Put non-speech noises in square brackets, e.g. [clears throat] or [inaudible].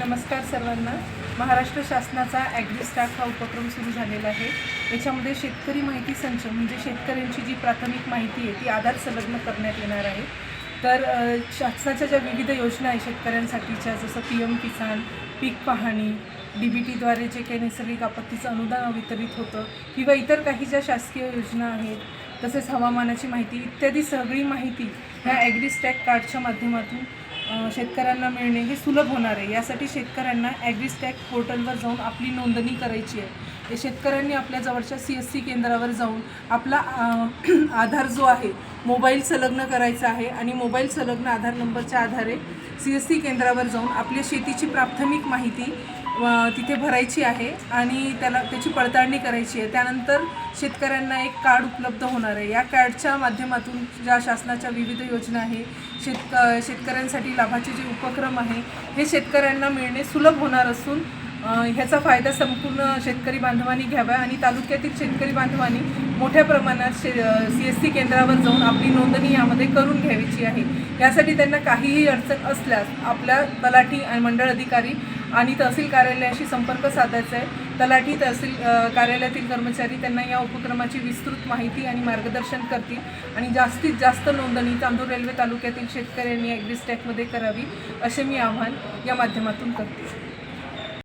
नमस्कार सर्वांना. महाराष्ट्र शासनाचा ॲग्रिस्टाक हा उपक्रम सुरू झालेला आहे. याच्यामध्ये शेतकरी माहिती संच म्हणजे शेतकऱ्यांची जी प्राथमिक माहिती आहे ती आधार संलग्न करण्यात येणार आहे. तर शासनाच्या ज्या विविध योजना आहे शेतकऱ्यांसाठीच्या जसं पी एम किसान पीक पाहणी डी बी टीद्वारे जे काही नैसर्गिक आपत्तीचं अनुदान वितरित होतं किंवा इतर काही ज्या शासकीय योजना आहेत तसेच हवामानाची माहिती इत्यादी सगळी माहिती ह्या ॲग्रीस्टॅक कार्डच्या माध्यमातून शेतकऱ्यांना मिळणे हे सुलभ होणार आहे. यासाठी शेतकऱ्यांना ॲग्रिस्टॅक पोर्टलवर जाऊन आपली नोंदणी करायची आहे. शेतकऱ्यांनी आपल्या जवळच्या सी एस सी केंद्रावर जाऊन आपला [clears throat] आधार जो आहे मोबाईल संलग्न करायचा आहे आणि मोबाईल संलग्न आधार नंबरच्या आधारे सी एस सी केंद्रावर जाऊन आपल्या शेतीची प्राथमिक माहिती तिथे भरायची आहे आणि त्याला त्याची पडताळणी करायची आहे. त्यानंतर शेतकऱ्यांना एक कार्ड उपलब्ध होणार आहे. या कार्डच्या माध्यमातून ज्या शासनाच्या विविध योजना आहे शेतक शेतकऱ्यांसाठी लाभाचे जे उपक्रम आहे हे शेतकऱ्यांना मिळणे सुलभ होणार असून ह्याचा फायदा संपूर्ण शेतकरी बांधवांनी घ्यावा आणि तालुक्यातील शेतकरी बांधवांनी मोठ्या प्रमाणात शे सी एस सी केंद्रावर जाऊन आपली नोंदणी यामध्ये करून घ्यायची आहे. यासाठी त्यांना काहीही अडचण असल्यास आपल्या तलाठी आणि मंडळ अधिकारी आणि तहसील कार्यालयाशी संपर्क साधायचा आहे. तलाठी तहसील कार्यालयातील कर्मचारी त्यांना या उपक्रमाची विस्तृत माहिती आणि मार्गदर्शन करतील आणि जास्तीत जास्त नोंदणी तांदूर रेल्वे तालुक्यातील शेतकऱ्यांनी ॲग्रिस्टॅकमध्ये करावी असे मी आव्हान या माध्यमातून करते.